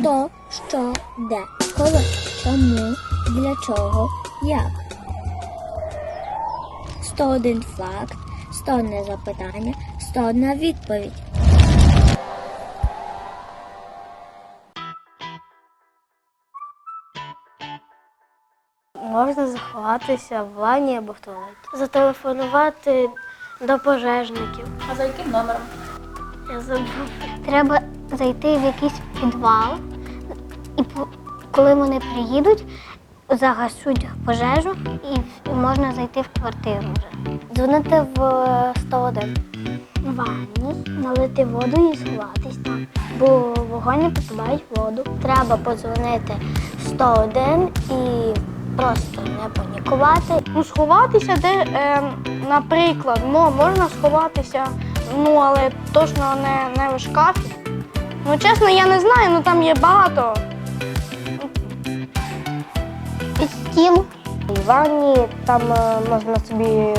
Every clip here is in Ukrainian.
Хто, що, де, коли, чому, для чого, як. 101 факт, 101 запитання, 101 відповідь. Можна заховатися в ванні або в туалеті. Зателефонувати до пожежників. А за яким номером? Я забув. Треба зайти в якийсь підвал, і коли вони приїдуть, загасуть пожежу і можна зайти в квартиру вже. Дзвонити в е, 101. В ванні, налити воду і сховатись там. Бо вогонь не потребують воду. Треба подзвонити 101 і просто не панікувати. Ну, сховатися, де, е, наприклад, ну, можна сховатися, ну, але точно не, не в шкафі. Ну, чесно, я не знаю, ну там є багато. Стіл. В ванні там е, можна собі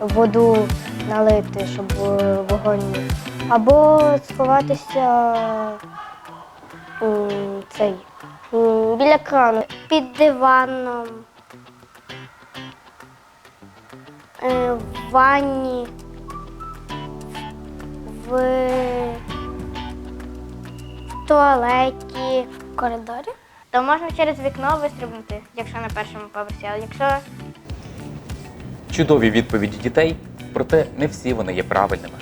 воду налити, щоб е, вогонь. Або сховатися цей, біля крану. Під диваном. Е, В ванні. В туалеті. В коридорі. То можна через вікно вистрибнути, якщо на першому поверсі, а якщо Чудові відповіді дітей, проте не всі вони є правильними.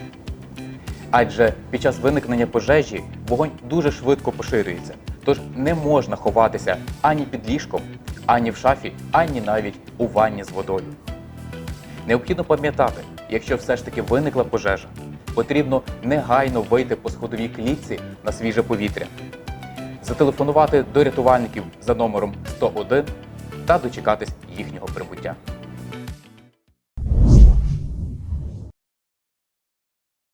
Адже під час виникнення пожежі вогонь дуже швидко поширюється, тож не можна ховатися ані під ліжком, ані в шафі, ані навіть у ванні з водою. Необхідно пам'ятати, якщо все ж таки виникла пожежа, потрібно негайно вийти по сходовій клітці на свіже повітря, зателефонувати до рятувальників за номером 101 та дочекатись їхнього прибуття.